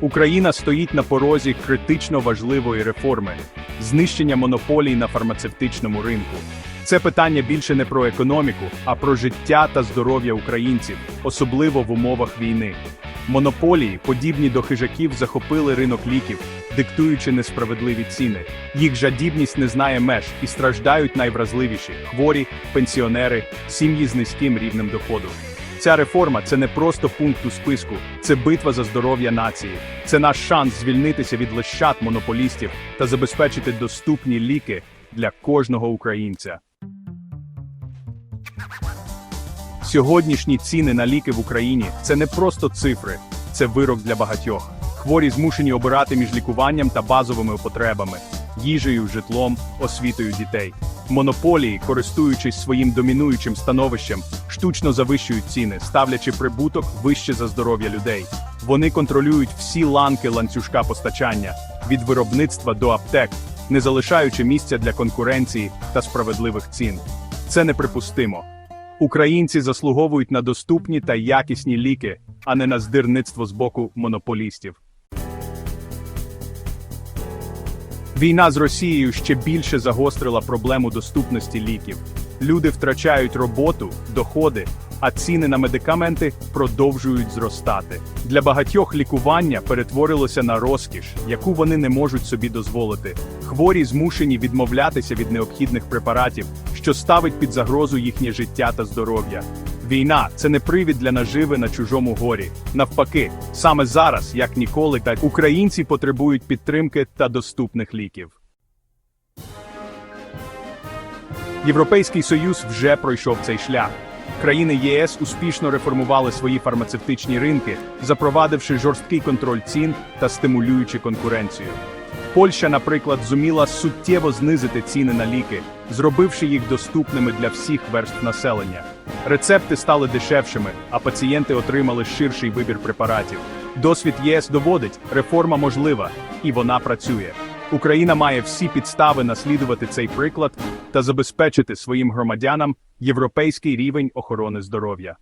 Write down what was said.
Україна стоїть на порозі критично важливої реформи знищення монополій на фармацевтичному ринку. Це питання більше не про економіку, а про життя та здоров'я українців, особливо в умовах війни. Монополії, подібні до хижаків, захопили ринок ліків, диктуючи несправедливі ціни. Їх жадібність не знає меж і страждають найвразливіші хворі, пенсіонери, сім'ї з низьким рівнем доходу. Ця реформа це не просто пункт у списку, це битва за здоров'я нації. Це наш шанс звільнитися від лещат монополістів та забезпечити доступні ліки для кожного українця. Сьогоднішні ціни на ліки в Україні це не просто цифри, це вирок для багатьох. Хворі змушені обирати між лікуванням та базовими потребами, їжею, житлом, освітою дітей. Монополії, користуючись своїм домінуючим становищем, штучно завищують ціни, ставлячи прибуток вище за здоров'я людей. Вони контролюють всі ланки ланцюжка постачання від виробництва до аптек, не залишаючи місця для конкуренції та справедливих цін. Це неприпустимо. Українці заслуговують на доступні та якісні ліки, а не на здирництво з боку монополістів. Війна з Росією ще більше загострила проблему доступності ліків. Люди втрачають роботу, доходи, а ціни на медикаменти продовжують зростати. Для багатьох лікування перетворилося на розкіш, яку вони не можуть собі дозволити. Хворі змушені відмовлятися від необхідних препаратів, що ставить під загрозу їхнє життя та здоров'я. Війна це не привід для наживи на чужому горі. Навпаки, саме зараз, як ніколи, та українці потребують підтримки та доступних ліків. Європейський Союз вже пройшов цей шлях. Країни ЄС успішно реформували свої фармацевтичні ринки, запровадивши жорсткий контроль цін та стимулюючи конкуренцію. Польща, наприклад, зуміла суттєво знизити ціни на ліки, зробивши їх доступними для всіх верств населення. Рецепти стали дешевшими, а пацієнти отримали ширший вибір препаратів. Досвід ЄС доводить, реформа можлива, і вона працює. Україна має всі підстави наслідувати цей приклад та забезпечити своїм громадянам європейський рівень охорони здоров'я.